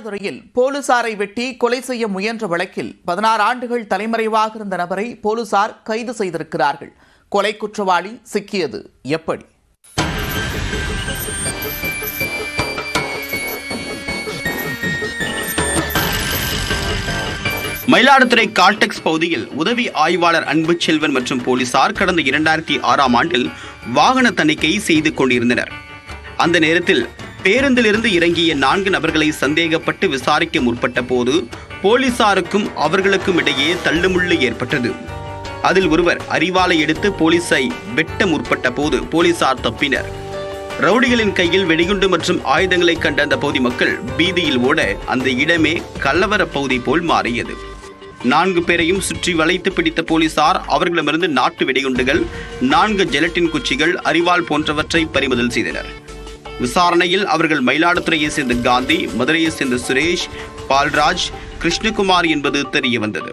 மயிலாடுதுறையில் போலீசாரை வெட்டி கொலை செய்ய முயன்ற வழக்கில் பதினாறு ஆண்டுகள் தலைமறைவாக இருந்த நபரை போலீசார் கைது செய்திருக்கிறார்கள். கொலை குற்றவாளி சிக்கியது எப்படி? மயிலாடுதுறை கால்டெக்ஸ் பகுதியில் உதவி ஆய்வாளர் அன்பு செல்வன் மற்றும் போலீசார் கடந்த இரண்டாயிரத்தி ஆறாம் ஆண்டில் வாகன தணிக்கை செய்து கொண்டிருந்தனர். அந்த நேரத்தில் பேருந்திலிருந்து இறங்கிய நான்கு நபர்களை சந்தேகப்பட்டு விசாரிக்க முற்பட்ட போது போலீசாருக்கும் அவர்களுக்கும் இடையே தள்ளுமுள்ளு ஏற்பட்டது. அதில் ஒருவர் அறிவாலை எடுத்து போலீஸை வெட்ட முற்பட்ட போது போலீசார் தப்பினர். ரவுடிகளின் கையில் வெடிகுண்டு மற்றும் ஆயுதங்களை கண்ட அந்த பகுதி மக்கள் பீதியில் ஓட அந்த இடமே கலவர பகுதி போல் மாறியது. நான்கு பேரையும் சுற்றி வளைத்து பிடித்த போலீசார் அவர்களிடமிருந்து நாட்டு வெடிகுண்டுகள் நான்கு ஜெலட்டின் குச்சிகள் அரிவாள் போன்றவற்றை பறிமுதல் செய்தனர். விசாரணையில் அவர்கள் மயிலாடுதுறையை சேர்ந்த காந்தி மதுரையை சேர்ந்த சுரேஷ் பால்ராஜ் கிருஷ்ணகுமார் என்பது தெரிய வந்தது.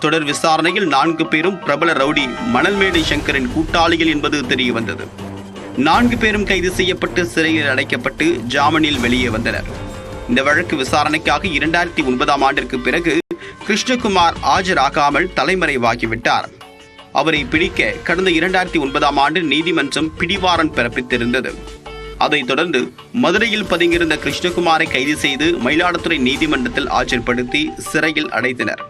தொடர் விசாரணையில் நான்கு பேரும் பிரபல ரவுடி மணல்மேடை சங்கரின் கூட்டாளிகள் என்பது தெரிய வந்தது. நான்கு பேரும் கைது செய்யப்பட்டு சிறையில் அடைக்கப்பட்டு ஜாமீனில் வெளியே வந்தனர். இந்த வழக்கு விசாரணைக்காக இரண்டாயிரத்தி ஒன்பதாம் ஆண்டிற்கு பிறகு கிருஷ்ணகுமார் ஆஜராகாமல் தலைமறைவாகிவிட்டார். அவரை பிடிக்க கடந்த இரண்டாயிரத்தி ஒன்பதாம் ஆண்டு நீதிமன்றம் பிடிவாரன் பிறப்பித்திருந்தது. அதைத் தொடர்ந்து மதுரையில் பதுங்கியிருந்த கிருஷ்ணகுமாரை கைது செய்து மயிலாடுதுறை நீதிமன்றத்தில் ஆஜர்படுத்தி சிறையில் அடைத்தனர்.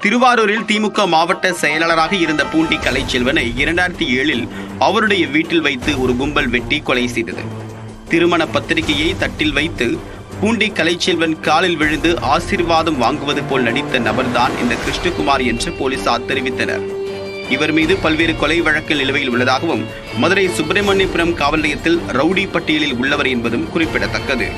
திருவாரூரில் திமுக மாவட்ட செயலாளராக இருந்த பூண்டி கலைச்செல்வனை இரண்டாயிரத்தி ஏழில் அவருடைய வீட்டில் வைத்து ஒரு கும்பல் வெட்டி கொலை செய்தது. திருமண பத்திரிகையை தட்டில் வைத்து பூண்டி கலைச்செல்வன் காலில் விழுந்து ஆசீர்வாதம் வாங்குவது போல் நடித்த நபர்தான் இந்த கிருஷ்ணகுமார் என்று போலீசார் தெரிவித்தனர். இவர் மீது பல்வேறு கொலை வழக்கில் நிலுவையில் உள்ளதாகவும் மதுரை சுப்பிரமணியபுரம் காவல் நிலையத்தில் ரவுடி பட்டியலில் உள்ளவர் என்பதும் குறிப்பிடத்தக்கது.